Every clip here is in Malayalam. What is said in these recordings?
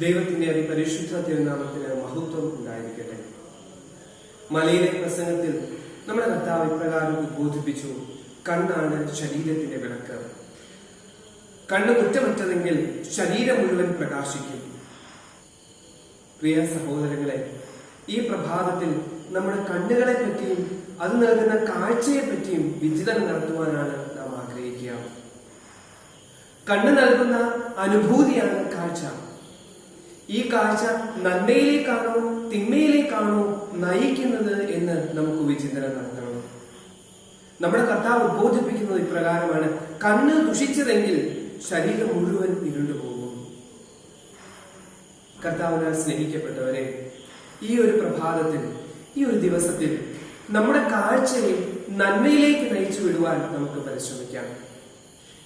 ദൈവത്തിന്റെ അതിപരിശുദ്ധ തിരുനാമത്തിന് മഹത്വം ഉണ്ടായിരിക്കട്ടെ. മലയിലെ പ്രസംഗത്തിൽ നമ്മുടെ കർത്താവ് ഇപ്രകാരം ഉദ്ബോധിപ്പിച്ചു. കണ്ണാണ് ശരീരത്തിന്റെ വിളക്ക്. കണ്ണ് കുറ്റമറ്റതെങ്കിൽ ശരീരം മുഴുവൻ പ്രകാശിക്കും. പ്രിയ സഹോദരങ്ങളെ ഈ പ്രഭാതത്തിൽ നമ്മുടെ കണ്ണുകളെ പറ്റിയും അത് നൽകുന്ന കാഴ്ചയെ പറ്റിയും വിചിതം നടത്തുവാനാണ് നാം ആഗ്രഹിക്കുക. കണ്ണ് നൽകുന്ന അനുഭൂതിയാണ് കാഴ്ച. ഈ കാഴ്ച നന്മയിലേക്കാണോ തിന്മയിലേക്കാണോ നയിക്കുന്നത് എന്ന് നമുക്ക് വിചിന്തനം നടത്തണം. നമ്മുടെ കർത്താവ് ബോധിപ്പിക്കുന്നത് ഇപ്രകാരമാണ് കണ്ണ് ദുഷിച്ചതെങ്കിൽ ശരീരം മുഴുവൻ ഇരുണ്ടു പോകും. കർത്താവിനാൽ സ്നേഹിക്കപ്പെട്ടവരെ ഈ ഒരു പ്രഭാതത്തിൽ ഈ ഒരു ദിവസത്തിൽ നമ്മുടെ കാഴ്ചയെ നന്മയിലേക്ക് നയിച്ചു വിടുവാൻ നമുക്ക് പരിശ്രമിക്കാം.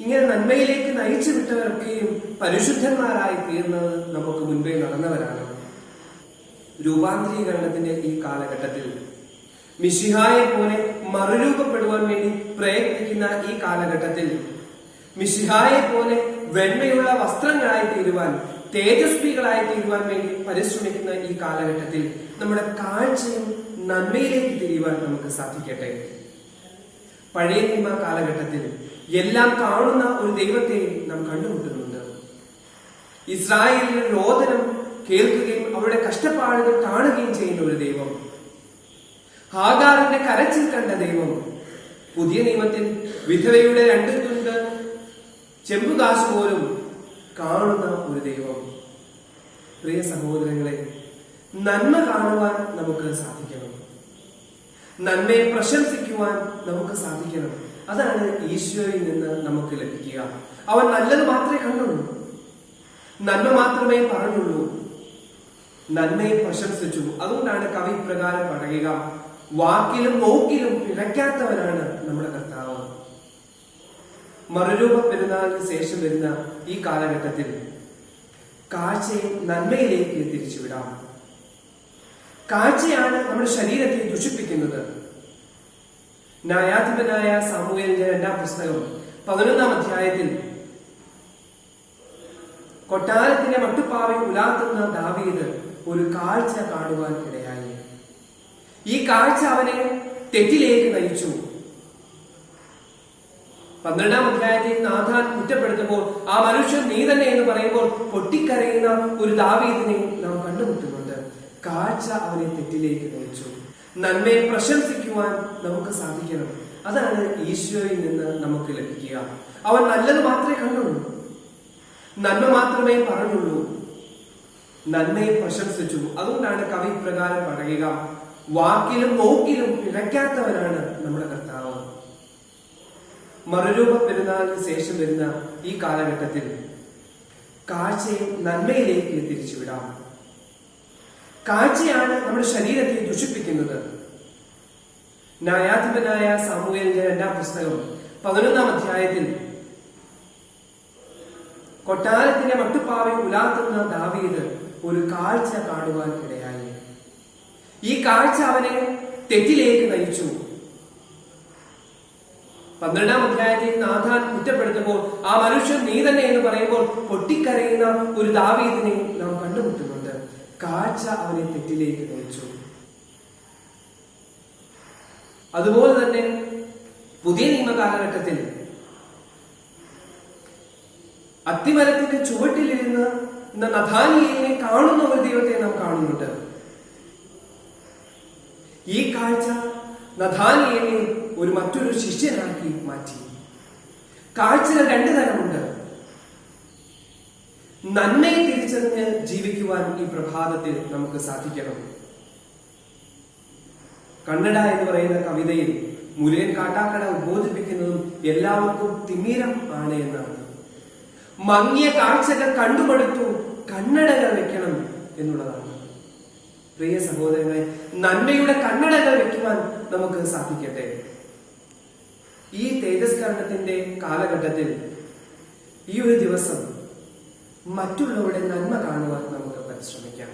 ഇങ്ങനെ നന്മയിലേക്ക് നയിച്ചു വിട്ടവരൊക്കെയും പരിശുദ്ധന്മാരായി തീർന്നത് നമുക്ക് മുൻപേ നടന്നവരാണ്. രൂപാന്തരീകരണത്തിന്റെ ഈ കാലഘട്ടത്തിൽ മിശിഹായെ പോലെ മറുരൂപപ്പെടുവാൻ വേണ്ടി പ്രയത്നിക്കുന്ന ഈ കാലഘട്ടത്തിൽ മിശിഹായെ പോലെ വെണ്മയുള്ള വസ്ത്രങ്ങളായി തീരുവാൻ തേജസ്വികളായി തീരുവാൻ വേണ്ടി പരിശ്രമിക്കുന്ന ഈ കാലഘട്ടത്തിൽ നമ്മുടെ കാഴ്ചയും നന്മയിലേക്ക് തിരിയുവാൻ നമുക്ക് സാധിക്കട്ടെ. പഴയ നിയമ കാലഘട്ടത്തിൽ എല്ലാം കാണുന്ന ഒരു ദൈവത്തെ നാം കണ്ടുമുട്ടുന്നുണ്ട്. ഇസ്രായേലിന്റെ രോദനം കേൾക്കുകയും അവരുടെ കഷ്ടപ്പാടുകൾ കാണുകയും ചെയ്യുന്ന ഒരു ദൈവം. ഹാഗാറിന്റെ കരച്ചിൽ കണ്ട ദൈവം. പുതിയ നിയമത്തിൽ വിധവയുടെ രണ്ട് തുണ്ട് ചെമ്പുകാശ് പോലും കാണുന്ന ഒരു ദൈവം. പ്രിയ സഹോദരങ്ങളെ നന്മ കാണുവാൻ നമുക്ക് സാധിക്കണം. നന്മയെ പ്രശംസിക്കുവാൻ നമുക്ക് സാധിക്കണം. അതാണ് ഈശോയിൽ നിന്ന് നമുക്ക് ലഭിക്കുക. അവൻ നല്ലത് മാത്രമേ കണ്ടുള്ളൂ. നന്മ മാത്രമേ പറഞ്ഞുള്ളൂ. നന്മയെ പ്രശംസിച്ചു. അതുകൊണ്ടാണ് കവി പ്രകാരം പറയുക വാക്കിലും നോക്കിലും പിഴയ്ക്കാത്തവനാണ് നമ്മുടെ കർത്താവ്. മറുരൂപ പെരുന്നാളിന് ശേഷം വരുന്ന ഈ കാലഘട്ടത്തിൽ കാഴ്ചയെ നന്മയിലേക്ക് തിരിച്ചുവിടാം. കാഴ്ചയാണ് നമ്മുടെ ശരീരത്തെ ദുഷിപ്പിക്കുന്നത്. ന്യായാധിപനായ സാമൂഹ്യന്റെ രണ്ടാം പുസ്തകം പതിനൊന്നാം അധ്യായത്തിൽ കൊട്ടാരത്തിന്റെ മട്ടുപ്പാവി ഉലാത്തുന്ന ദാവീദ് ഒരു കാഴ്ച കാണുവാൻ ഇടയായി. ഈ കാഴ്ച അവനെ തെറ്റിലേക്ക് നയിച്ചു. പന്ത്രണ്ടാം അധ്യായത്തിൽ നാഥാൻ കുറ്റപ്പെടുത്തുമ്പോൾ ആ മനുഷ്യൻ നീ തന്നെ എന്ന് പറയുമ്പോൾ പൊട്ടിക്കരയുന്ന ഒരു ദാവീദിനെ നാം കണ്ടുമുട്ടുന്നുണ്ട്. കാഴ്ച അവനെ തെറ്റിലേക്ക് നയിച്ചു. നന്മയെ പ്രശംസിക്കുവാൻ നമുക്ക് സാധിക്കണം. അതാണ് ഈശോയിൽ നിന്ന് നമുക്ക് ലഭിക്കുക. അവൻ നല്ലത് മാത്രമേ കണ്ടുള്ളൂ. നന്മ മാത്രമേ പറഞ്ഞുള്ളൂ. നന്മയെ പ്രശംസിച്ചു. അതുകൊണ്ടാണ് കവി പ്രകാരം പറയുക വാക്കിലും നോക്കിലും പിഴയ്ക്കാത്തവനാണ് നമ്മുടെ കർത്താവ്. മറുരൂപ പെരുന്നാളിന് ശേഷം വരുന്ന ഈ കാലഘട്ടത്തിൽ കാഴ്ചയെ നന്മയിലേക്ക് തിരിച്ചുവിടാം. കാഴ്ചയാണ് നമ്മുടെ ശരീരത്തെ ദുഷിപ്പിക്കുന്നത്. ന്യായാധിപനായ സാമൂഹ്യന്റെ രണ്ടാം പുസ്തകം പതിനൊന്നാം അധ്യായത്തിൽ കൊട്ടാരത്തിന്റെ മട്ടുപ്പാവി ഉലാത്തുന്ന ദാവീദ് ഒരു കാഴ്ച കാണുവാൻ ഇടയായി. ഈ കാഴ്ച അവനെ തെറ്റിലേക്ക് നയിച്ചു. പന്ത്രണ്ടാം അധ്യായത്തിൽ നാഥാൻ കുറ്റപ്പെടുത്തുമ്പോൾ ആ മനുഷ്യൻ നീ തന്നെ എന്ന് പറയുമ്പോൾ പൊട്ടിക്കരയുന്ന ഒരു ദാവീദിനെ നാം കണ്ടുമുട്ടുന്നുണ്ട്. കാഴ്ച അവനെ തെറ്റിലേക്ക് നയിച്ചു. അതുപോലെ തന്നെ പുതിയ നിയമ കാലഘട്ടത്തിൽ അത്തിമരത്തിന്റെ ചുവട്ടിലിരുന്ന് നഥാനിയെ കാണുന്ന ഒരു ദൈവത്തെ നാം കാണുന്നുണ്ട്. ഈ കാഴ്ച നഥാനിയെ ഒരു മറ്റൊരു ശിഷ്യനാക്കി മാറ്റി. കാഴ്ചകൾ രണ്ടു തരമുണ്ട്. നന്മയെ തിരിച്ചറിഞ്ഞ് ജീവിക്കുവാൻ ഈ പ്രഭാതത്തിൽ നമുക്ക് സാധിക്കണം. കണ്ണട എന്ന് പറയുന്ന കവിതയിൽ മുരുകൻ കാട്ടാക്കട ഉദ്ബോധിപ്പിക്കുന്നതും എല്ലാവർക്കും തിമിരം ആണ് എന്നാണ്. മങ്ങിയ കാഴ്ചകൾ കണ്ടുമടുത്തു കണ്ണടകൾ വെക്കണം എന്നുള്ളതാണ്. പ്രിയ സഹോദരങ്ങളെ നന്മയുടെ കണ്ണടകൾ വെക്കുവാൻ നമുക്ക് സാധിക്കട്ടെ. ഈ തേജസ്കരണത്തിന്റെ കാലഘട്ടത്തിൽ ഈ ഒരു ദിവസം മറ്റുള്ളവരുടെ നന്മ കാണുവാൻ നമുക്ക് പരിശ്രമിക്കാം.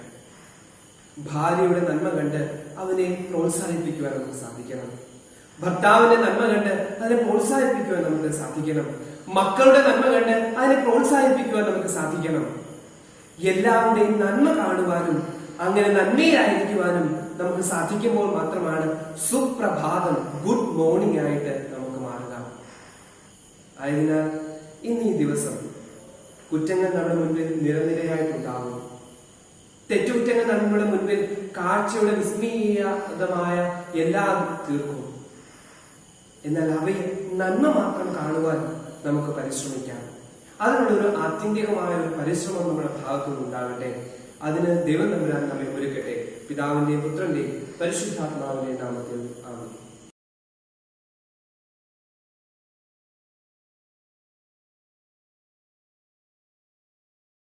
ഭാര്യയുടെ നന്മ കണ്ട് അവനെ പ്രോത്സാഹിപ്പിക്കുവാൻ നമുക്ക് സാധിക്കണം. ഭർത്താവിന്റെ നന്മ കണ്ട് അതിനെ പ്രോത്സാഹിപ്പിക്കുവാൻ നമുക്ക് സാധിക്കണം. മക്കളുടെ നന്മ കണ്ട് അതിനെ പ്രോത്സാഹിപ്പിക്കുവാൻ നമുക്ക് സാധിക്കണം. എല്ലാവരുടെയും നന്മ കാണുവാനും അങ്ങനെ നന്മയിലായിരിക്കുവാനും നമുക്ക് സാധിക്കുമ്പോൾ മാത്രമാണ് സുപ്രഭാതം ഗുഡ് മോർണിംഗ് ആയിട്ട് നമുക്ക് മാറുക. ആയതിനാൽ ഇന്ന് ഈ ദിവസം കുറ്റങ്ങൾ നമ്മുടെ മുൻപിൽ നിരനിരയായിട്ടുണ്ടാകും തെറ്റുകുറ്റങ്ങൾ നമ്മുടെ മുൻപിൽ കാഴ്ചയുടെ വിസ്മീയതമായ എല്ലാം തീർക്കും. എന്നാൽ അവയെ നന്മ മാത്രം കാണുവാൻ നമുക്ക് പരിശ്രമിക്കാം. അതിനുള്ളൊരു ആത്യന്തികമായ ഒരു പരിശ്രമം നമ്മുടെ ഭാഗത്തുനിന്ന് ഉണ്ടാകട്ടെ. അതിന് ദൈവം തമ്പുരാൻ നമ്മെ ഒരുക്കട്ടെ. പിതാവിന്റെയും പുത്രന്റെയും പരിശുദ്ധാത്മാവിന്റെയും നാമത്തിൽ